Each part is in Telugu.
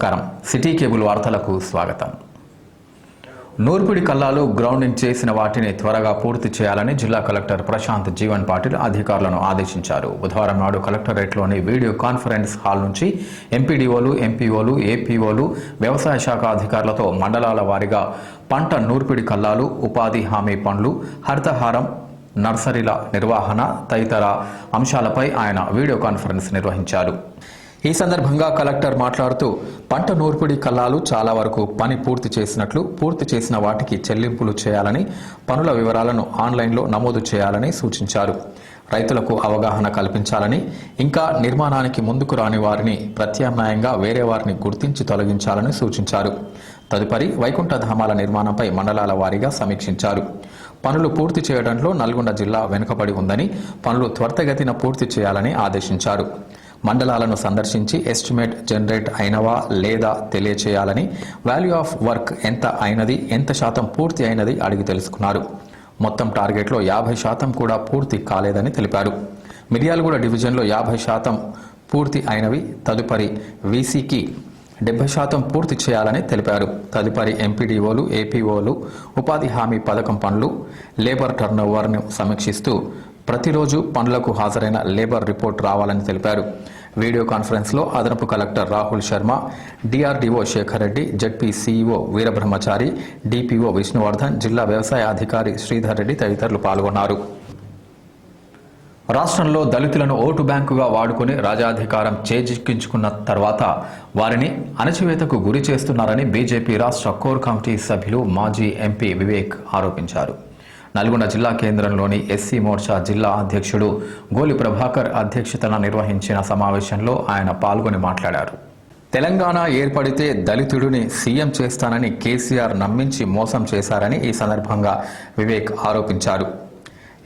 నమస్కారం. సిటీ కేబుల్ వార్తలకు స్వాగతం. నూర్పిడి కల్లాలు గ్రౌండింగ్ చేసిన వాటిని త్వరగా పూర్తి చేయాలని జిల్లా కలెక్టర్ ప్రశాంత్ జీవన్ పాటిల్ అధికారులను ఆదేశించారు. బుధవారం నాడు కలెక్టరేట్లోని వీడియో కాన్ఫరెన్స్ హాల్ నుంచి ఎంపీడీఓలు ఎంపీఓలు ఏపీఓలు వ్యవసాయ శాఖ అధికారులతో మండలాల వారీగా పంట నూర్పిడి కల్లాలు ఉపాధి హామీ పనులు హరితహారం నర్సరీల నిర్వహణ తదితర అంశాలపై ఆయన వీడియో కాన్ఫరెన్స్ నిర్వహించారు. ఈ సందర్భంగా కలెక్టర్ మాట్లాడుతూ పంట నూర్పిడి కల్లాలు చాలా వరకు పని పూర్తి చేసినట్లు పూర్తి చేసిన వాటికి చెల్లింపులు చేయాలని పనుల వివరాలను ఆన్లైన్లో నమోదు చేయాలని సూచించారు. రైతులకు అవగాహన కల్పించాలని ఇంకా నిర్మాణానికి ముందుకు రాని వారిని ప్రత్యామ్నాయంగా వేరే వారిని గుర్తించి తొలగించాలని సూచించారు. తదుపరి వైకుంఠధామాల నిర్మాణంపై మండలాల వారీగా సమీక్షించారు. పనులు పూర్తి చేయడంలో నల్గొండ జిల్లా వెనుకబడి ఉందని పనులు త్వరితగతిన పూర్తి చేయాలని ఆదేశించారు. మండలాలను సందర్శించి ఎస్టిమేట్ జనరేట్ అయినవా లేదా తెలియచేయాలని వాల్యూ ఆఫ్ వర్క్ ఎంత అయినది ఎంత శాతం పూర్తి అయినది అడిగి తెలుసుకున్నారు. మొత్తం టార్గెట్లో యాభై శాతం కూడా పూర్తి కాలేదని తెలిపారు. మిర్యాలగూడ డివిజన్లో యాభై శాతం పూర్తి అయినవి తదుపరి వీసీకి డెబ్బై శాతం పూర్తి చేయాలని తెలిపారు. తదుపరి ఎంపీడీఓలు ఏపీఓలు ఉపాధి హామీ పథకం పనులు లేబర్ టర్నోవర్ను సమీక్షిస్తూ ప్రతిరోజు పనులకు హాజరైన లేబర్ రిపోర్ట్ రావాలని తెలిపారు. వీడియో కాన్ఫరెన్స్లో అదనపు collector Rahul Sharma DRDO Shekar Reddy ZP CEO Veerabrahmachari DPO Vishnuvardhan జిల్లా వ్యవసాయ అధికారి శ్రీధర్ రెడ్డి తదితరులు పాల్గొన్నారు. రాష్ట్రంలో దళితులను ఓటు బ్యాంకుగా వాడుకుని రాజాధికారం చేజిక్కించుకున్న తర్వాత వారిని అణచివేతకు గురి చేస్తున్నారని బీజేపీ రాష్ట్ర కోర్ కమిటీ సభ్యులు మాజీ ఎంపీ వివేక్ ఆరోపించారు. నల్గొండ జిల్లా కేంద్రంలోని ఎస్సీ మోర్చా జిల్లా అధ్యక్షుడు గోలి ప్రభాకర్ అధ్యక్షతన నిర్వహించిన సమావేశంలో ఆయన పాల్గొని మాట్లాడారు. తెలంగాణ ఏర్పడితే దళితుడిని సీఎం చేస్తానని కేసీఆర్ నమ్మించి మోసం చేశారని ఈ సందర్భంగా వివేక్ ఆరోపించారు.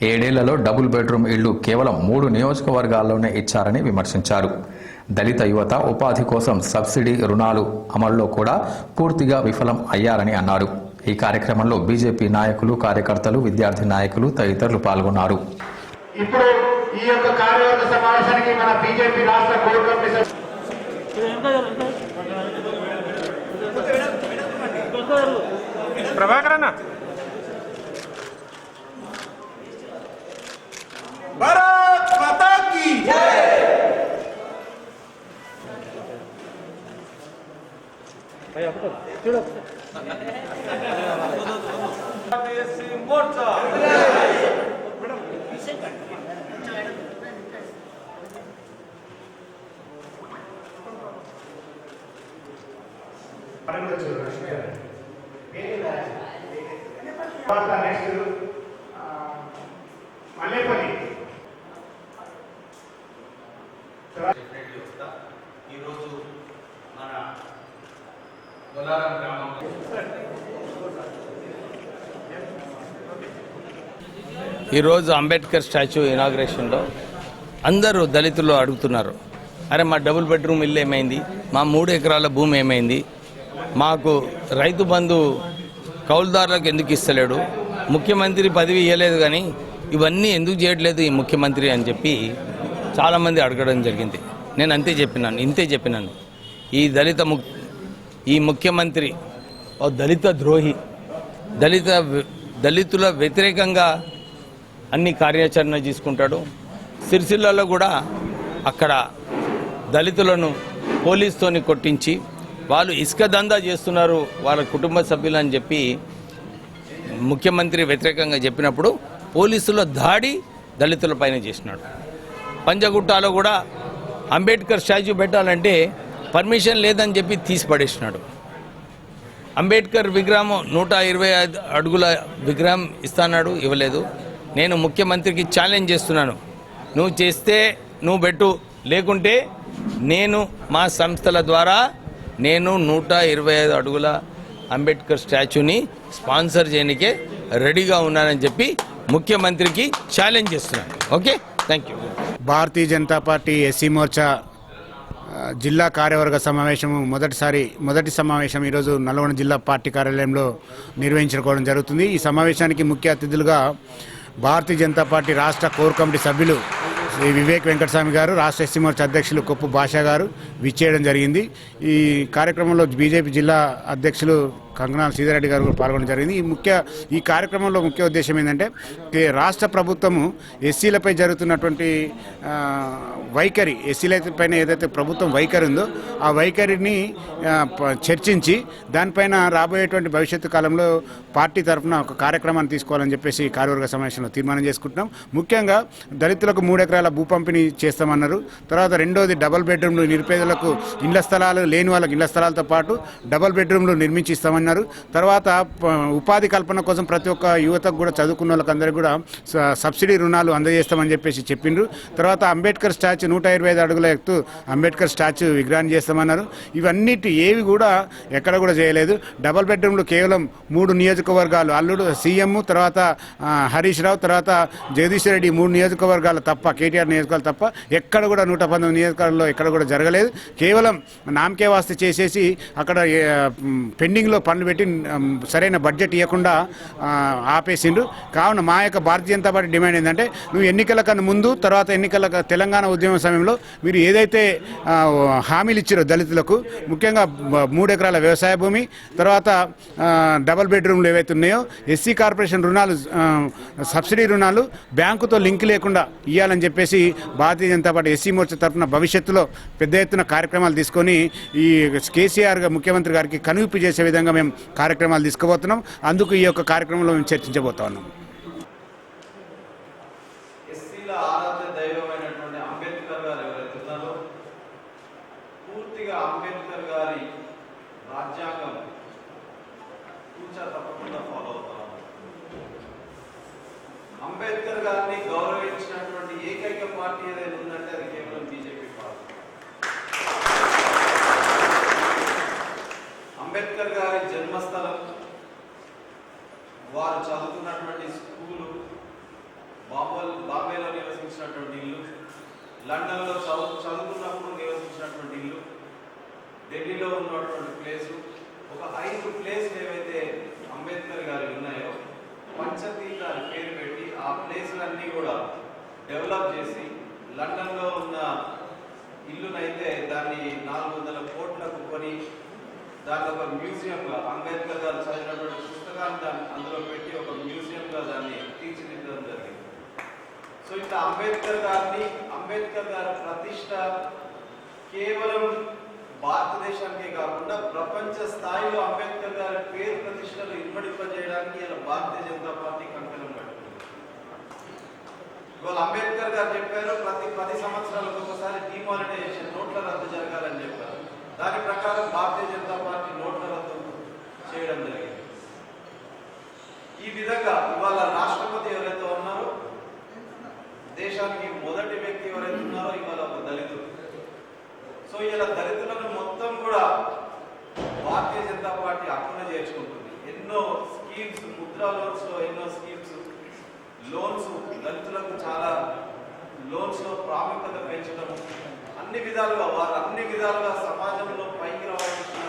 ఏడేళ్ళలో డబుల్ బెడ్రూమ్ ఇళ్ళు కేవలం మూడు నియోజకవర్గాల్లోనే ఇచ్చారని విమర్శించారు. దళిత యువత ఉపాధి కోసం సబ్సిడీ రుణాలు అమల్లో కూడా పూర్తిగా విఫలం అయ్యారని అన్నారు. ఈ కార్యక్రమంలో బీజేపీ నాయకులు కార్యకర్తలు విద్యార్థి నాయకులు తదితరులు పాల్గొన్నారు. ఇప్పుడు ఈ యొక్క కార్యవర్గ సమావేశానికి మన బీజేపీ రాష్ట్ర కోర్ కమిటీ సభ్యులు ప్రభాకర్ అన్న. భారత్ మాతా కీ తర్వాత నెక్స్ట్ మల్లేపల్లి ఈరోజు మన గ్రామంలో ఈరోజు అంబేద్కర్ స్టాచ్యూ ఇనాగ్రేషన్లో అందరూ దళితులు అడుగుతున్నారు అరే మా డబుల్ బెడ్రూమ్ ఇల్లు ఏమైంది? మా మూడు ఎకరాల భూమి ఏమైంది? మాకు రైతు బంధు కౌలుదారులకు ఎందుకు ఇస్తలేడు? ముఖ్యమంత్రి పదవి ఇవ్వలేదు కానీ ఇవన్నీ ఎందుకు చేయట్లేదు ఈ ముఖ్యమంత్రి? అని చెప్పి చాలామంది అడగడం జరిగింది. నేను అంతే చెప్పినాను ఇంతే చెప్పినాను. ఈ దళిత ముక్ ఈ ముఖ్యమంత్రి ఓ దళిత ద్రోహి. దళిత దళితుల వ్యతిరేకంగా అన్ని కార్యాచరణ తీసుకుంటాడు. సిరిసిల్లలో కూడా అక్కడ దళితులను పోలీస్తోని కొట్టించి వాళ్ళు ఇసుక దందా చేస్తున్నారు వాళ్ళ కుటుంబ సభ్యులు అని చెప్పి ముఖ్యమంత్రి వ్యతిరేకంగా చెప్పినప్పుడు పోలీసుల దాడి దళితుల పైన చేసినాడు. పంజగుట్టాలో కూడా అంబేద్కర్ స్టాచ్యూ పెట్టాలంటే పర్మిషన్ లేదని చెప్పి తీసి పడేసినాడు. అంబేద్కర్ విగ్రహం నూట ఇరవై ఐదు అడుగుల విగ్రహం ఇస్తాన్నాడు ఇవ్వలేదు. నేను ముఖ్యమంత్రికి ఛాలెంజ్ చేస్తున్నాను. నువ్వు చేస్తే నువ్వు పెట్టు. లేకుంటే నేను మా సంస్థల ద్వారా నేను నూట ఇరవై ఐదు అడుగుల అంబేద్కర్ స్టాచ్యూని స్పాన్సర్ చేయనికే రెడీగా ఉన్నానని చెప్పి ముఖ్యమంత్రికి ఛాలెంజ్ చేస్తున్నాను. Okay? Thank you Bharatiya Janata Party SC Morcha జిల్లా కార్యవర్గ సమావేశము మొదటిసారి మొదటి సమావేశం ఈరోజు నల్గొండ జిల్లా పార్టీ కార్యాలయంలో నిర్వహించుకోవడం జరుగుతుంది. ఈ సమావేశానికి ముఖ్య అతిథులుగా భారతీయ జనతా పార్టీ రాష్ట్ర కోర్ కమిటీ సభ్యులు శ్రీ వివేక్ వెంకటస్వామి గారు రాష్ట్ర ఎస్సీ మోర్చా అధ్యక్షులు కొప్పు భాషా గారు విచ్చేయడం జరిగింది. ఈ కార్యక్రమంలో బీజేపీ జిల్లా అధ్యక్షులు కంగనా సీధారెడ్డి గారు కూడా పాల్గొనడం జరిగింది. ఈ ముఖ్య ఈ కార్యక్రమంలో ముఖ్య ఉద్దేశం ఏంటంటే రాష్ట్ర ప్రభుత్వము ఎస్సీలపై జరుగుతున్నటువంటి వైఖరి ఎస్సీల పైన ఏదైతే ప్రభుత్వం వైఖరి ఉందో ఆ వైఖరిని ప- చర్చించి దానిపైన రాబోయేటువంటి భవిష్యత్తు కాలంలో పార్టీ తరఫున ఒక కార్యక్రమాన్ని తీసుకోవాలని చెప్పేసి కార్యవర్గ సమావేశంలో తీర్మానం చేసుకుంటున్నాం. ముఖ్యంగా దళితులకు మూడు ఎకరాల భూ పంపిణీ చేస్తామన్నారు. తర్వాత రెండోది డబల్ బెడ్రూమ్లు నిరుపేదలకు ఇళ్ళ స్థలాలు లేని వాళ్ళకి ఇళ్ళ స్థలాలతో పాటు డబల్ బెడ్రూమ్లు నిర్మించిస్తామని అన్నారు. తర్వాత ఉపాధి కల్పన కోసం ప్రతి ఒక్క యువతకు కూడా చదువుకున్న వాళ్ళకి అందరికీ కూడా సబ్సిడీ రుణాలు అందజేస్తామని చెప్పేసి చెప్పిండ్రు. తర్వాత అంబేద్కర్ స్టాచ్యూ నూట ఇరవై ఐదు అడుగుల ఎత్తు అంబేద్కర్ స్టాచ్యూ విగ్రహం చేస్తామన్నారు. ఇవన్నిటి ఏవి కూడా ఎక్కడ కూడా చేయలేదు. డబల్ బెడ్రూమ్లు కేవలం మూడు నియోజకవర్గాలు. అల్లుడు సీఎం తర్వాత హరీష్ రావు తర్వాత జగదీష్ రెడ్డి మూడు నియోజకవర్గాలు తప్ప కేటీఆర్ నియోజకవర్గాలు తప్ప ఎక్కడ కూడా నూట పంతొమ్మిది నియోజకవర్గాల్లో ఎక్కడ కూడా జరగలేదు. కేవలం నామకే వాస్త చేసేసి అక్కడ ఏ, మ్, పెండింగ్లో పనులు పెట్టి సరైన బడ్జెట్ ఇవ్వకుండా ఆపేసిండు ఆపేసిండ్రు. కావున మా యొక్క భారతీయ జనతా పార్టీ డిమాండ్ ఏంటంటే నువ్వు ఎన్నికల కన్నా ముందు తర్వాత ఎన్నికల తెలంగాణ ఉద్యమం సమయంలో మీరు ఏదైతే హామీలు ఇచ్చారో దళితులకు ముఖ్యంగా మూడు ఎకరాల వ్యవసాయ భూమి తర్వాత డబల్ బెడ్రూమ్లు ఏవైతే ఉన్నాయో ఎస్సీ కార్పొరేషన్ రుణాలు సబ్సిడీ రుణాలు బ్యాంకుతో లింక్ లేకుండా ఇవ్వాలని చెప్పేసి భారతీయ జనతా పార్టీ ఎస్సీ మోర్చా తరఫున భవిష్యత్తులో పెద్ద ఎత్తున కార్యక్రమాలు తీసుకొని ఈ కేసీఆర్ ముఖ్యమంత్రి గారికి కనువిప్పు చేసే విధంగా మేము మేము కార్యక్రమాలు తీసుకుపోతున్నాం. అందుకు ఈ యొక్క కార్యక్రమంలో మేము చర్చించబోతా ఉన్నాం. అంబేద్కర్ గారిని గౌరవించినటువంటి ఏకైక పార్టీ ఏదైనా ఉందంటే అది కేవలం బీజేపీ పార్టీ అంబేద్కర్ గారి జన్మస్థలం. వారు చదువుతున్నటువంటి స్కూలు బాంబల్ బాంబేలో నివసించినటువంటి ఇల్లు లండన్లో చదువు చదువుకున్నప్పుడు నివసించినటువంటి ఇల్లు ఢిల్లీలో ఉన్నటువంటి ప్లేసు. ఒక ఐదు ప్లేస్లు ఏవైతే అంబేద్కర్ గారు ఉన్నాయో పంచతీర్థ పేరు పెట్టి ఆ ప్లేసులన్నీ కూడా డెవలప్ చేసి లండన్లో ఉన్న ఇల్లునైతే దాన్ని నాలుగు వందల కోట్లకు కొని దాన్ని ఒక మ్యూజియంగా అంబేద్కర్ గారు చదివినటువంటి పుస్తకాన్ని దాన్ని అందులో పెట్టి ఒక మ్యూజియంగా దాన్ని తీర్చిదిద్దడం జరిగింది. సో ఇట్లా అంబేద్కర్ గారిని అంబేద్కర్ గారి ప్రతిష్ట కేవలం భారతదేశానికే కాకుండా ప్రపంచ స్థాయిలో అంబేద్కర్ గారి పేరు ప్రతిష్టలు ఇమ్మడింపజేయడానికి ఇలా భారతీయ జనతా పార్టీ కంకణం ఇవాళ అంబేద్కర్ గారు చెప్పారు ప్రతి పది సంవత్సరాలకు ఒకసారి డిమానిటైజేషన్ నోట్ల రద్దు జరగాలని చెప్పారు. దాని ప్రకారం భారతీయ జనతా పార్టీ నోట్ల రద్దు చేయడం జరిగింది. ఈ విధంగా ఇవాళ రాష్ట్రపతి ఎవరైతే ఉన్నారో దేశానికి మొదటి వ్యక్తి ఎవరైతే ఉన్నారో ఇవాళ ఒక దళితుడు. సో ఇలా దళితులను మొత్తం కూడా భారతీయ జనతా పార్టీ అక్కున చేర్చుకుంటుంది. ఎన్నో స్కీమ్స్ ముద్రా లోన్స్లో ఎన్నో స్కీమ్స్ లోన్స్ దళితులకు చాలా లోన్స్లో ప్రాముఖ్యత పెంచడం అన్ని విధాలుగా వారు అన్ని విధాలుగా సమాజంలో పైకి రావాల్సిన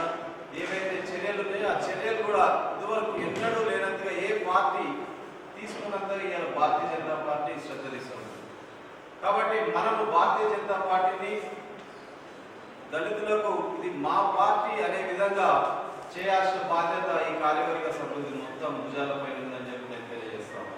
ఏవైతే చర్యలు ఉన్నాయో ఆ చర్యలు కూడా ఇదివరకు ఎన్నడూ లేనంతగా ఏ పార్టీ తీసుకున్నంతగా ఇవాళ భారతీయ జనతా పార్టీ శ్రద్ధ తీసుకుంది కాబట్టి మనము భారతీయ జనతా పార్టీని దళితులకు ఇది మా పార్టీ అనే విధంగా చేయాల్సిన బాధ్యత ఈ కార్యవర్గ సభ్యులు మొత్తం భుజాలపై ఉందని చెప్పి నేను తెలియజేస్తాను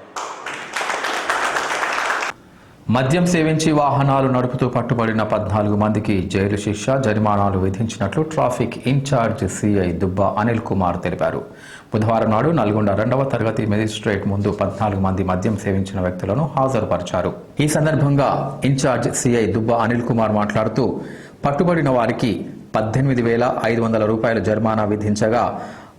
మద్యం సేవించి వాహనాలు నడుపుతూ పట్టుబడిన పద్నాలుగు మందికి జైలు శిక్ష జరిమానాలు విధించినట్లు traffic incharge CI Dubba Anil Kumar తెలిపారు. బుధవారం నాడు నల్గొండ రెండవ తరగతి మెజిస్ట్రేట్ ముందు పద్నాలుగు మంది మద్యం సేవించిన వ్యక్తులను హాజరుపరిచారు. ఈ సందర్భంగా ఇన్ఛార్జ్ సిఐ దుబ్బా అనిల్ కుమార్ మాట్లాడుతూ పట్టుబడిన వారికి పద్దెనిమిది వేల ఐదు వందల రూపాయల జరిమానా విధించగా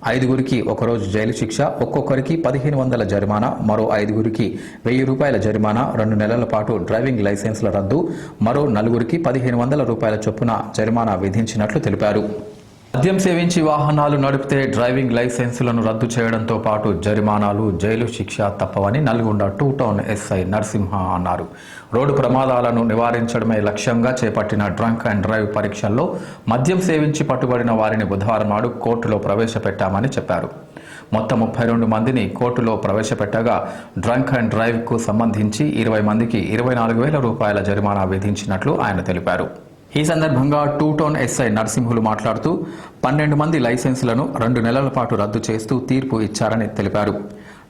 ఐదుగురికి ఒకరోజు జైలు శిక్ష ఒక్కొక్కరికి పదిహేను వందల జరిమానా మరో ఐదుగురికి వెయ్యి రూపాయల జరిమానా రెండు నెలల పాటు డ్రైవింగ్ లైసెన్సుల రద్దు మరో నలుగురికి పదిహేను వందల రూపాయల చొప్పున జరిమానా విధించినట్లు తెలిపారు. మద్యం సేవించి వాహనాలు నడిపితే డ్రైవింగ్ లైసెన్సులను రద్దు చేయడంతో పాటు జరిమానాలు జైలు శిక్ష తప్పవని Nalgonda two town SI Narasimha అన్నారు. రోడ్డు ప్రమాదాలను నివారించడమే లక్ష్యంగా చేపట్టిన డ్రంక్ అండ్ డ్రైవ్ పరీక్షల్లో మద్యం సేవించి పట్టుబడిన వారిని బుధవారం నాడు కోర్టులో ప్రవేశపెట్టామని చెప్పారు. మొత్తం ముప్పై రెండు మందిని కోర్టులో ప్రవేశపెట్టగా డ్రంక్ అండ్ డ్రైవ్కు సంబంధించి ఇరవై మందికి ఇరవై నాలుగు వేల రూపాయల జరిమానా విధించినట్లు ఆయన తెలిపారు. ఈ సందర్భంగా టూ టౌన్ ఎస్ఐ నరసింహులు మాట్లాడుతూ పన్నెండు మంది లైసెన్సులను రెండు నెలల పాటు రద్దు చేస్తూ తీర్పు ఇచ్చారని తెలిపారు.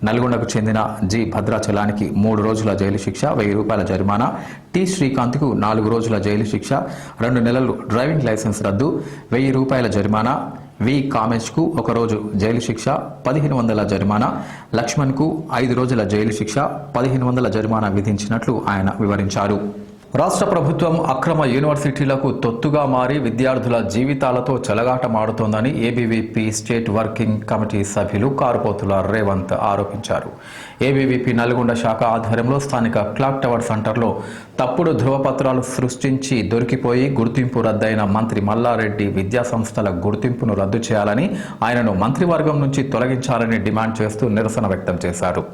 నల్గొండకు చెందిన జి. భద్రాచలానికి మూడు రోజుల జైలు శిక్ష వెయ్యి రూపాయల జరిమానా. టి. శ్రీకాంత్కు నాలుగు రోజుల జైలు శిక్ష రెండు నెలలు డ్రైవింగ్ లైసెన్స్ రద్దు వెయ్యి రూపాయల జరిమానా. వి. కామేష్కు ఒక రోజు జైలు శిక్ష పదిహేను వందల జరిమానా. లక్ష్మణ్కు ఐదు రోజుల జైలు శిక్ష పదిహేను వందల జరిమానా విధించినట్లు ఆయన వివరించారు. రాష్ట్ర ప్రభుత్వం అక్రమ యూనివర్సిటీలకు తొత్తుగా మారి విద్యార్థుల జీవితాలతో చెలగాటమాడుతోందని ఏబీవీపీ స్టేట్ వర్కింగ్ కమిటీ సభ్యులు కారుపోతుల రేవంత్ ఆరోపించారు. ఏబీవీపీ నల్గొండ శాఖ ఆధ్వర్యంలో స్థానిక క్లాక్ టవర్ సెంటర్లో తప్పుడు ధృవపత్రాలు సృష్టించి దొరికిపోయి గుర్తింపు రద్దయిన మంత్రి మల్లారెడ్డి విద్యాసంస్థల గుర్తింపును రద్దు చేయాలని ఆయనను మంత్రివర్గం నుంచి తొలగించాలని డిమాండ్ చేస్తూ నిరసన వ్యక్తం చేశారు.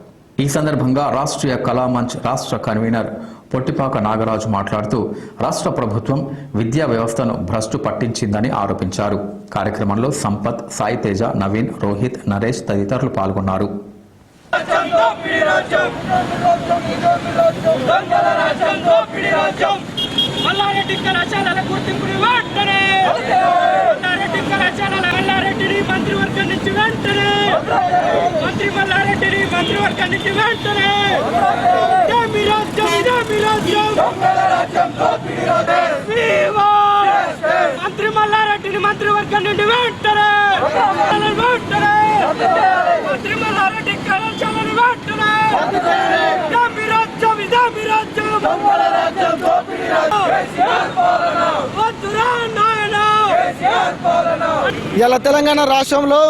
ఈ సందర్భంగా రాష్ట్రీయ కళామంచ్ రాష్ట్ర కన్వీనర్ పొట్టిపాక నాగరాజు మాట్లాడుతూ రాష్ట్ర ప్రభుత్వం విద్యా వ్యవస్థను భ్రష్టు పట్టించిందని ఆరోపించారు. కార్యక్రమంలో సంపత్ సాయి తేజ నవీన్ రోహిత్ నరేష్ తదితరులు పాల్గొన్నారు. గుర్తింపుని వెంటనే మల్లారెడ్డి కళాశాలల మల్లారెడ్డిని మంత్రివర్గం నుంచి వెంటనే! మంత్రి మల్లారెడ్డిని మంత్రివర్గం నుంచి వెంటనే! మంత్రి మల్లారెడ్డిని మంత్రివర్గం నుండి వెంటనే వెంటనే! మంత్రి మల్లారెడ్డి కళాశాలను వెంటనే ఇదే మీ రాజ్యం ఇదే మీ రాజ్యం వద్దురా నాయనా ఇలా తెలంగాణ రాష్ట్రంలో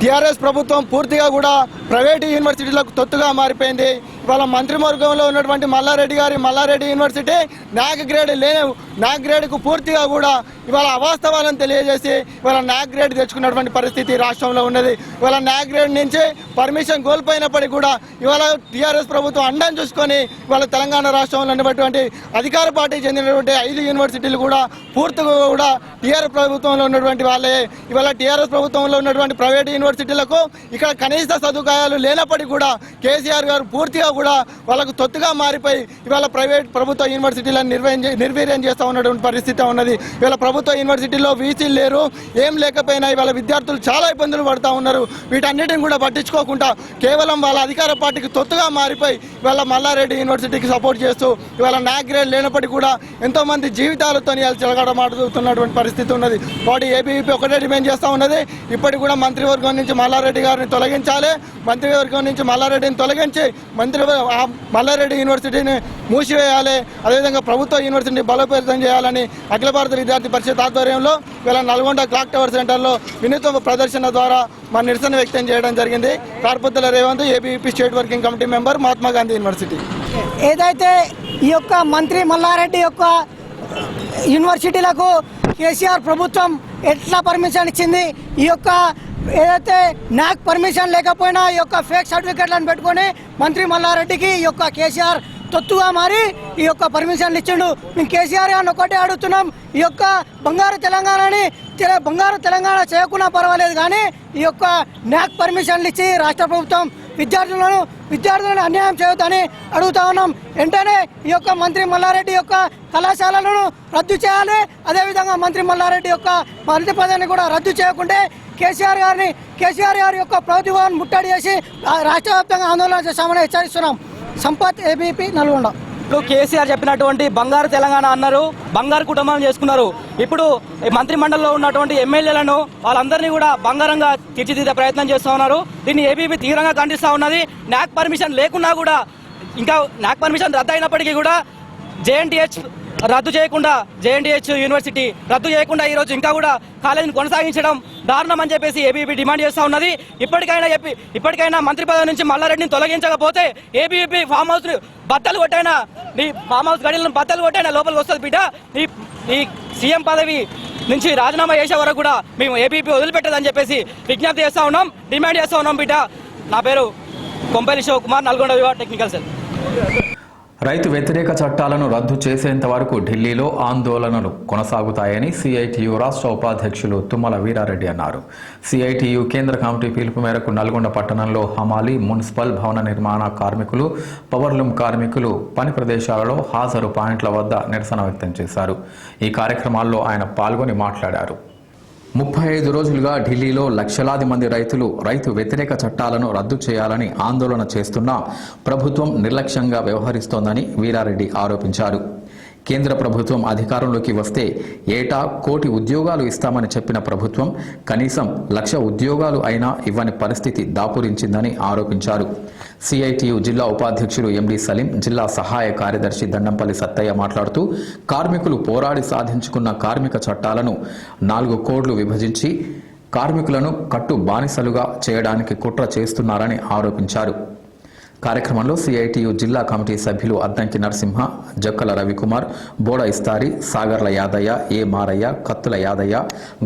టీఆర్ఎస్ ప్రభుత్వం పూర్తిగా కూడా ప్రైవేట్ యూనివర్సిటీలకు తొత్తుగా మారిపోయింది. ఇవాళ మంత్రివర్గంలో ఉన్నటువంటి మల్లారెడ్డి గారి మల్లారెడ్డి యూనివర్సిటీ నాక్ గ్రేడ్ లేని నాగ్రేడ్కు గ్రేడ్కు పూర్తిగా కూడా ఇవాళ అవాస్తవాలను తెలియజేసి ఇవాళ నాగ్రేడ్ గ్రేడ్ తెచ్చుకున్నటువంటి పరిస్థితి రాష్ట్రంలో ఉన్నది. ఇవాళ నాగ్రేడ్ గ్రేడ్ నుంచి పర్మిషన్ కోల్పోయినప్పటికీ కూడా ఇవాళ టీఆర్ఎస్ ప్రభుత్వం అండం చూసుకొని ఇవాళ తెలంగాణ రాష్ట్రంలో ఉన్నటువంటి అధికార పార్టీకి చెందినటువంటి ఐదు యూనివర్సిటీలు కూడా పూర్తిగా కూడా టీఆర్ఎస్ ప్రభుత్వంలో ఉన్నటువంటి వాళ్ళే. ఇవాళ టీఆర్ఎస్ ప్రభుత్వంలో ఉన్నటువంటి ప్రైవేట్ యూనివర్సిటీలకు ఇక్కడ కనీస సదుపాయాలు లేనప్పటికీ కూడా కేసీఆర్ గారు పూర్తిగా కూడా వాళ్ళకు తొత్తుగా మారిపోయి ఇవాళ ప్రైవేట్ ప్రభుత్వ యూనివర్సిటీలను నిర్వహించ నిర్వీర్యం చేస్తూ ఉన్నటువంటి పరిస్థితి ఉన్నది. ఇవాళ ప్రభుత్వ యూనివర్సిటీలో వీసీలు లేరు ఏం లేకపోయినా ఇవాళ విద్యార్థులు చాలా ఇబ్బందులు పడుతూ ఉన్నారు. వీటన్నిటిని కూడా పట్టించుకోకుండా కేవలం వాళ్ళ అధికార పార్టీకి తొత్తుగా మారిపోయి ఇవాళ మల్లారెడ్డి యూనివర్సిటీకి సపోర్ట్ చేస్తూ ఇవాళ నా గ్రేడ్ లేనప్పటికీ కూడా ఎంతో మంది జీవితాలతో చెలగడమాడుతున్నటువంటి పరిస్థితి ఉన్నది. వాటి ఏబీవీపీ ఒకటే డిమాండ్ చేస్తూ ఉన్నది. ఇప్పటికి కూడా మంత్రివర్గం నుంచి మల్లారెడ్డి గారిని తొలగించాలి. మంత్రివర్గం నుంచి మల్లారెడ్డిని తొలగించి మంత్రి ఆ మల్లారెడ్డి యూనివర్సిటీని మూసివేయాలి. అదేవిధంగా ప్రభుత్వ యూనివర్సిటీని బలోపేతం చేయాలని అఖిల భారత విద్యార్థి పరిషత్ ఆధ్వర్యంలో వీళ్ళ నల్గొండ క్లాక్ టవర్ సెంటర్లో వినూత్న ప్రదర్శన ద్వారా మా నిరసన వ్యక్తం చేయడం జరిగింది. Karpothula Revanth ABP state working committee member Mahatma Gandhi university. ఏదైతే ఈ యొక్క మంత్రి మల్లారెడ్డి యొక్క యూనివర్సిటీలకు కేసీఆర్ ప్రభుత్వం ఎట్లా పర్మిషన్ ఇచ్చింది ఈ యొక్క ఏదైతే నాకు పర్మిషన్ లేకపోయినా ఈ యొక్క ఫేక్ సర్టిఫికెట్లను పెట్టుకొని మంత్రి మల్లారెడ్డికి ఈ యొక్క కేసీఆర్ తొత్తుగా మారి ఈ యొక్క పర్మిషన్లు ఇచ్చిండు. మేము కేసీఆర్ గారిని ఒకటే అడుగుతున్నాం ఈ యొక్క బంగారు తెలంగాణని బంగారు తెలంగాణ చేయకుండా పర్వాలేదు కానీ ఈ యొక్క న్యాక్ పర్మిషన్లు ఇచ్చి రాష్ట్ర ప్రభుత్వం విద్యార్థులను విద్యార్థులను అన్యాయం చేయొద్దని అడుగుతా ఉన్నాం. వెంటనే ఈ యొక్క మంత్రి మల్లారెడ్డి యొక్క కళాశాలలను రద్దు చేయాలి. అదేవిధంగా మంత్రి మల్లారెడ్డి యొక్క మంత్రి పదవిని కూడా రద్దు చేయకుంటే కేసీఆర్ గారిని కేసీఆర్ గారి యొక్క ప్రభుత్వాన్ని ముట్టడి చేసి రాష్ట్ర వ్యాప్తంగా ఆందోళన చేస్తామని హెచ్చరిస్తున్నాం. సంపత్ ఏబీపీ నల్గొండ. ఇప్పుడు కేసీఆర్ చెప్పినటువంటి బంగారు తెలంగాణ అన్నారు బంగారు కుటుంబం చేసుకున్నారు. ఇప్పుడు ఈ మంత్రి మండలిలో ఉన్నటువంటి ఎమ్మెల్యేలను వాళ్ళందరినీ కూడా బంగారంగా తీర్చిదిద్దే ప్రయత్నం చేస్తూ ఉన్నారు. దీన్ని ఏబీపీ తీవ్రంగా ఖండిస్తూ ఉన్నది. నాక్ పర్మిషన్ లేకున్నా కూడా ఇంకా నాక్ పర్మిషన్ రద్దు అయినప్పటికీ కూడా జేఎన్టీహెచ్ రద్దు చేయకుండా జేఎన్టీహెచ్ యూనివర్సిటీ రద్దు చేయకుండా ఈరోజు ఇంకా కూడా కాలేజీని కొనసాగించడం దారుణం అని చెప్పేసి ఏబీవీపీ డిమాండ్ చేస్తూ ఉన్నది. ఇప్పటికైనా చెప్పి ఇప్పటికైనా మంత్రి పదవి నుంచి మల్లారెడ్డిని తొలగించకపోతే ఏబీవీపీ ఫామ్ హౌస్ బద్దలు కొట్టైనా నీ ఫామ్ హౌస్ గడిలను బద్దలు కొట్టైనా లోపలికి వస్తుంది బిడ్డ. నీ ఈ సీఎం పదవి నుంచి రాజీనామా చేసే వరకు కూడా మేము ఏబీపీ వదిలిపెట్టదని చెప్పేసి విజ్ఞప్తి చేస్తా ఉన్నాం డిమాండ్ చేస్తా ఉన్నాం బిడ్డ. నా పేరు కొంపల్లి శివకుమార్ నల్గొండ వివా టెక్నికల్ సెల్. రైతు వ్యతిరేక చట్టాలను రద్దు చేసేంత వరకు ఢిల్లీలో ఆందోళనలు కొనసాగుతాయని సిఐటియు రాష్ట్ర ఉపాధ్యక్షులు తుమ్మల వీరారెడ్డి అన్నారు. సిఐటియు కేంద్ర కమిటీ పిలుపు మేరకు నల్గొండ పట్టణంలో హమాలి మున్సిపల్ భవన నిర్మాణ కార్మికులు పవర్లూమ్ కార్మికులు పని ప్రదేశాలలో హాజరు పాయింట్ల వద్ద నిరసన వ్యక్తం చేశారు. ఈ కార్యక్రమాల్లో ఆయన పాల్గొని మాట్లాడారు. ముప్పై ఐదు రోజులుగా ఢిల్లీలో లక్షలాది మంది రైతులు రైతు వ్యతిరేక చట్టాలను రద్దు చేయాలని ఆందోళన చేస్తున్నా ప్రభుత్వం నిర్లక్ష్యంగా వ్యవహరిస్తోందని వీరారెడ్డి ఆరోపించారు. కేంద్ర ప్రభుత్వం అధికారంలోకి వస్తే ఏటా కోటి ఉద్యోగాలు ఇస్తామని చెప్పిన ప్రభుత్వం కనీసం లక్ష ఉద్యోగాలు అయినా ఇవ్వని పరిస్థితి దాపురించిందని ఆరోపించారు. సిఐటియు జిల్లా ఉపాధ్యక్షులు ఎండి సలీం జిల్లా సహాయ కార్యదర్శి దండంపల్లి సత్తయ్య మాట్లాడుతూ కార్మికులు పోరాడి సాధించుకున్న కార్మిక చట్టాలను నాలుగు కోడ్లు విభజించి కార్మికులను కట్టు బానిసలుగా చేయడానికి కుట్ర చేస్తున్నారని ఆరోపించారు. కార్యక్రమంలో సిఐటియు జిల్లా కమిటీ సభ్యులు అద్దంకి నరసింహ జక్కల రవికుమార్ బోడ ఇస్తారి సాగర్ల యాదయ్య ఏ మారయ్య కత్తుల యాదయ్య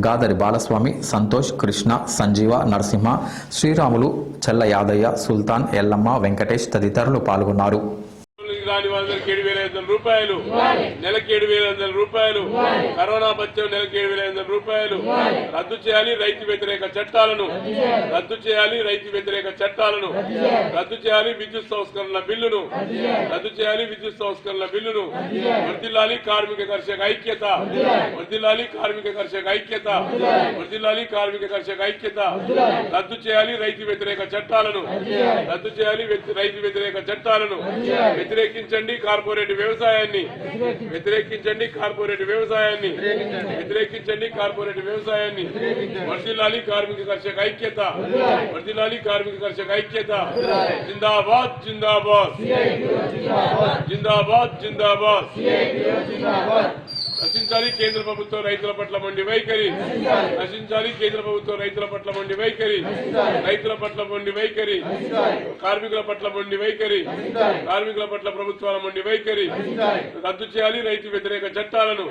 గాదరి బాలస్వామి సంతోష్ కృష్ణ సంజీవ నరసింహ శ్రీరాములు చెల్ల యాదయ్య సుల్తాన్ ఎల్లమ్మ వెంకటేష్ తదితరులు పాల్గొన్నారు. రాని వాళ్ళకి ఏడు వేల ఐదు వందల రూపాయలు. నెలకి ఏడు వేల ఐదు వందల రూపాయలు. కరోనా బచ్చం నెలకి ఏడు వేల ఐదు వందల రూపాయలు. రద్దు చేయాలి రైతు వ్యతిరేక చట్టాలను. రద్దు చేయాలి. రైతు వ్యతిరేక చట్టాలను. రద్దు చేయాలి. విద్యుత్ సంస్కరణల బిల్లును. రద్దు చేయాలి. విద్యుత్ సంస్కరణల బిల్లును. వర్దిల్లాలి కార్మిక కర్షక ఐక్యత. వర్దిల్లాలి కార్మిక కర్షక ఐక్యత. వర్దిల్లాలి కార్మిక కర్షక ఐక్యత. రద్దు చేయాలి. రైతు వ్యతిరేక చట్టాలను. రద్దు చేయాలి. రైతు వ్యతిరేక చట్టాలను. వ్యతిరేకించండి కార్పొరేట్ వ్యవసాయాన్ని. వ్యతిరేకించండి కార్పొరేట్ వ్యవసాయాన్ని. వ్యతిరేకించండి కార్పొరేట్ వ్యవసాయాన్ని. వర్దిల్లాలి కార్మిక కర్షక ఐక్యత. వర్దిల్లాలి కార్మిక కర్షక ఐక్యత. జిందాబాద్ జిందాబాద్. జిందాబాద్ జిందాబాద్. నశించాలి కేంద్ర ప్రభుత్వం రైతుల పట్ల మొండి వైఖరి. నశించాలి కేంద్ర ప్రభుత్వం రైతుల పట్ల మొండి వైఖరి. రైతుల పట్ల మొండి వైఖరి. కార్మికుల పట్ల మొండి వైఖరి. కార్మికుల పట్ల ప్రభుత్వాల మొండి వైఖరి. రద్దు చేయాలి రైతు వ్యతిరేక చట్టాలను.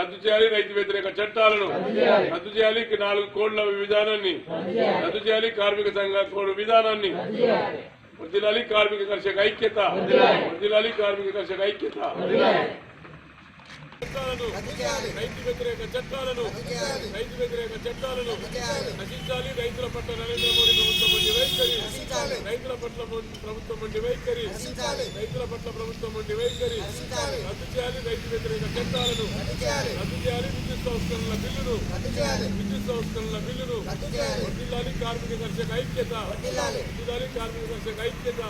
రద్దు చేయాలి రైతు వ్యతిరేక చట్టాలను. రద్దు చేయాలి నాలుగు కోడ్ల విధానాన్ని. రద్దు చేయాలి కార్మిక సంఘ కోడ్ విధానాన్ని. వర్దిలాలి కార్మిక కర్షక ఐక్యత. వర్దిలాలి కార్మిక కర్షక ఐక్యత. చట్టాలను రైతు వ్యతిరేక చట్టాలను రైతు వ్యతిరేక చట్టాలను నశించాలి రైతుల పట్ల నరేంద్ర మోడీ ప్రభుత్వం వంటి వైఖరి రైతుల పట్ల ప్రభుత్వం వంటి వైఖరి రైతుల పట్ల ప్రభుత్వం వంటి వైఖరి రద్దు చేయాలి రైతు వ్యతిరేక చట్టాలను. రద్దు చేయాలి విద్యుత్ సంస్కరణల బిల్లును. విద్యుత్ సంస్కరణల బిల్లును. వర్ధిల్లాలి కార్మిక కర్షక ఐక్యత. వర్ధిల్లాలి కార్మిక కర్షక ఐక్యత.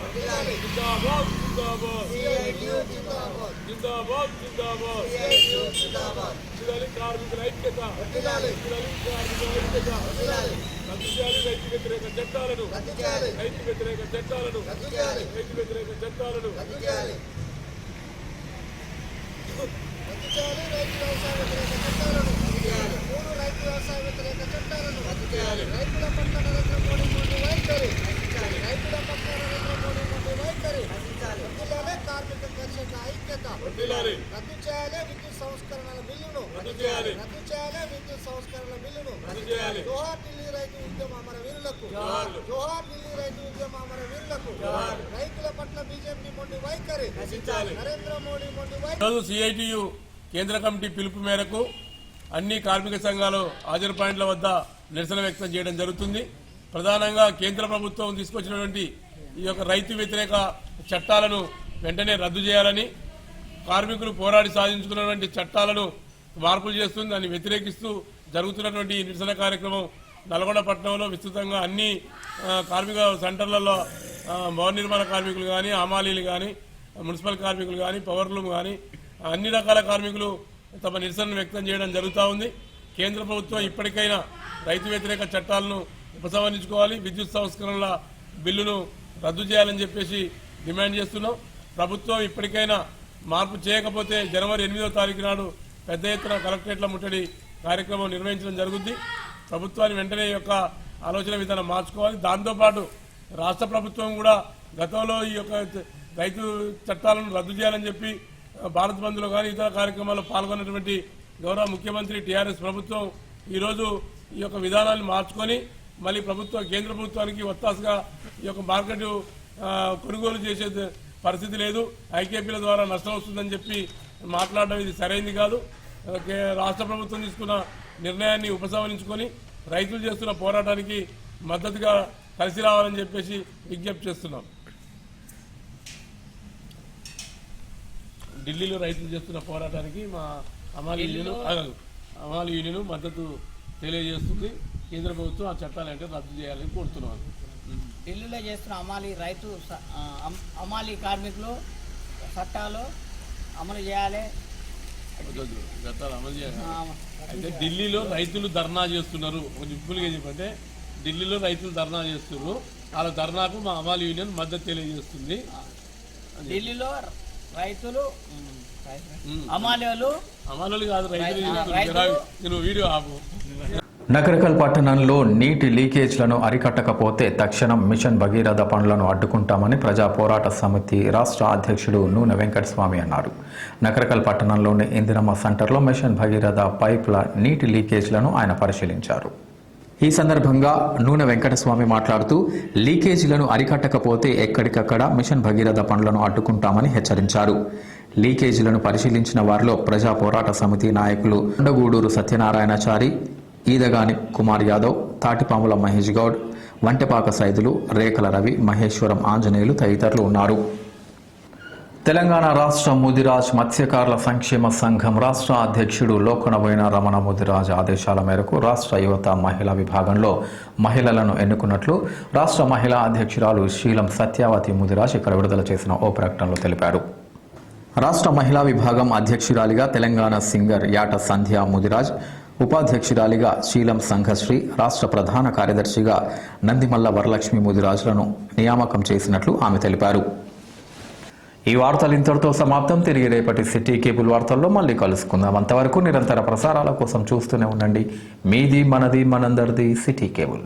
జిందాబాద్ జిందాబాద్. జిందాబాద్. జిందాబాద్ వర్ధిల్లాలి కార్మికుల ఐక్యత వర్ధిల్లాలి కార్మికుల ఐక్యత రద్దు చేయాలి రైతు వ్యతిరేక చట్టాలను రైతు వ్యతిరేక చట్టాలను రైతు వ్యతిరేక చట్టాలను రైతు వ్యవసాయ వ్యతిరేక చట్టాలను రైతుల పట్ల రైతుల పట్ల నరేంద్ర మోడీ మోడీ వైఖరి వద్దులాలే కార్మిక కర్షక ఐక్యత వర్ధిల్లాలి రద్దు చేయాలి. విద్యుత్ సంస్కరణల బిల్లును రద్దు చేయాలి. రద్దు చేయాలి. విద్యుత్ సంస్కరణల బిల్లును రద్దు చేయాలి. జోహార్ ఢిల్లీ రైతు ఉద్యమ అమర వీరులకు జోహార్లు. జోహార్ ఢిల్లీ రైతు ఉద్యమ అమర వీరులకు రైతుల పట్ల బీజేపీ మొండి వైఖరి. నశించాలి. నరేంద్ర మోడీ మొండి వైఖరి. ఈరోజు సిఐటియు కేంద్ర కమిటీ పిలుపు మేరకు అన్ని కార్మిక సంఘాలు హాజరు పాయింట్ల వద్ద నిరసన వ్యక్తం చేయడం జరుగుతుంది. ప్రధానంగా కేంద్ర ప్రభుత్వం తీసుకొచ్చినటువంటి ఈ యొక్క రైతు వ్యతిరేక చట్టాలను వెంటనే రద్దు చేయాలని కార్మికులు పోరాడి సాధించుకున్నటువంటి చట్టాలను మార్పులు చేస్తుంది దాన్ని వ్యతిరేకిస్తూ జరుగుతున్నటువంటి నిరసన కార్యక్రమం నల్గొండ పట్టణంలో విస్తృతంగా అన్ని కార్మిక సెంటర్లలో భవన నిర్మాణ కార్మికులు కానీ హమాలీలు కానీ మున్సిపల్ కార్మికులు కానీ పవర్లూమ్ కానీ అన్ని రకాల కార్మికులు తమ నిరసనను వ్యక్తం చేయడం జరుగుతూ ఉంది. కేంద్ర ప్రభుత్వం ఇప్పటికైనా రైతు వ్యతిరేక చట్టాలను ఉపసంహరించుకోవాలి. విద్యుత్ సంస్కరణల బిల్లును రద్దు చేయాలని చెప్పేసి డిమాండ్ చేస్తున్నాం. ప్రభుత్వం ఇప్పటికైనా మార్పు చేయకపోతే జనవరి ఎనిమిదో తారీఖు నాడు పెద్ద ఎత్తున కలెక్టరేట్ల ముట్టడి కార్యక్రమం నిర్వహించడం జరుగుద్ది. ప్రభుత్వాన్ని వెంటనే యొక్క ఆలోచన విధానం మార్చుకోవాలి. దాంతోపాటు రాష్ట్ర ప్రభుత్వం కూడా గతంలో ఈ యొక్క రైతు చట్టాలను రద్దు చేయాలని చెప్పి భారత్ బంద్లో కానీ ఇతర కార్యక్రమాల్లో పాల్గొన్నటువంటి గౌరవ ముఖ్యమంత్రి టీఆర్ఎస్ ప్రభుత్వం ఈరోజు ఈ యొక్క విధానాన్ని మార్చుకొని మళ్ళీ ప్రభుత్వం కేంద్ర ప్రభుత్వానికి ఒత్తాసుగా ఈ యొక్క మార్కెట్ కొనుగోలు చేసే పరిస్థితి లేదు. ఐకేపీల ద్వారా నష్టం వస్తుందని చెప్పి మాట్లాడడం ఇది సరైంది కాదు. కే- రాష్ట్ర ప్రభుత్వం తీసుకున్న నిర్ణయాన్ని ఉపసంహరించుకొని రైతులు చేస్తున్న పోరాటానికి మద్దతుగా కలిసి రావాలని చెప్పేసి విజ్ఞప్తి చేస్తున్నాం. ఢిల్లీలో రైతులు చేస్తున్న పోరాటానికి మా అమాలి యూనియన్. అమాలి యూనియన్ మద్దతు తెలియజేస్తుంది. కేంద్ర ప్రభుత్వం ఆ చట్టాలు అంటే రద్దు చేయాలని కోరుతున్నాను ఢిల్లీలో చేస్తున్న అమాలి రైతు అమాలి కార్మికులు చట్టాలు అమలు చేయాలి. చట్టాలు అమలు చేయాలి. అయితే ఢిల్లీలో రైతులు ధర్నా చేస్తున్నారు. కొంచెం సింపుల్గా చెప్పంటే ఢిల్లీలో రైతులు ధర్నా చేస్తున్నారు. వాళ్ళ ధర్నాకు మా అమాలి యూనియన్ మద్దతు తెలియజేస్తుంది. ఢిల్లీలో రైతులు కాదు రైతులు వీడియో ఆపు. నకరకల్ పట్టణంలో నీటి లీకేజ్లను అరికట్టకపోతే తక్షణం మిషన్ భగీరథ పనులను అడ్డుకుంటామని ప్రజా పోరాట సమితి రాష్ట్ర అధ్యక్షుడు నూనె వెంకటస్వామి అన్నారు. నకరకల్ పట్టణంలోని ఇందిరమ్మ సెంటర్లో మిషన్ భగీరథ పైప్ల నీటి లీకేజ్లను ఆయన పరిశీలించారు. ఈ సందర్భంగా నూనె వెంకటస్వామి మాట్లాడుతూ లీకేజీలను అరికట్టకపోతే ఎక్కడికక్కడ మిషన్ భగీరథ పనులను అడ్డుకుంటామని హెచ్చరించారు. లీకేజీలను పరిశీలించిన వారిలో ప్రజా పోరాట సమితి నాయకులు కొండగూడూరు సత్యనారాయణచారి ఈదగాని కుమార్ యాదవ్ తాటిపాముల మహేష్ గౌడ్ వంటపాక సైదులు రేఖల రవి మహేశ్వరం ఆంజనేయులు తదితరులు ఉన్నారు. తెలంగాణ రాష్ట్ర ముదిరాజ్ మత్స్యకారుల సంక్షేమ సంఘం రాష్ట్ర అధ్యక్షుడు లోకనబోయిన రమణ ముదిరాజ్ ఆదేశాల మేరకు రాష్ట్ర యువత మహిళా విభాగంలో మహిళలను ఎన్నుకున్నట్లు రాష్ట్ర మహిళా అధ్యక్షురాలు శీలం సత్యావతి ముదిరాజ్ ఇక్కడ విడుదల చేసిన ఓ ప్రకటనలో తెలిపారు. రాష్ట్ర మహిళా విభాగం అధ్యక్షురాలిగా తెలంగాణ సింగర్ యాట సంధ్య ముదిరాజ్ ఉపాధ్యక్షురాలిగా శీలం సంఘశ్రీ రాష్ట్ర ప్రధాన కార్యదర్శిగా నందిమల్ల వరలక్ష్మి ముదిరాజులను నియామకం చేసినట్లు ఆమె తెలిపారు. ఈ వార్తలు ఇంతటితో సమాప్తం. తిరిగి రేపటి సిటీ కేబుల్ వార్తల్లో మళ్ళీ కలుసుకుందాం. అంతవరకు నిరంతర ప్రసారాల కోసం చూస్తూనే ఉండండి. మీది మనది మనందరిది సిటీ కేబుల్.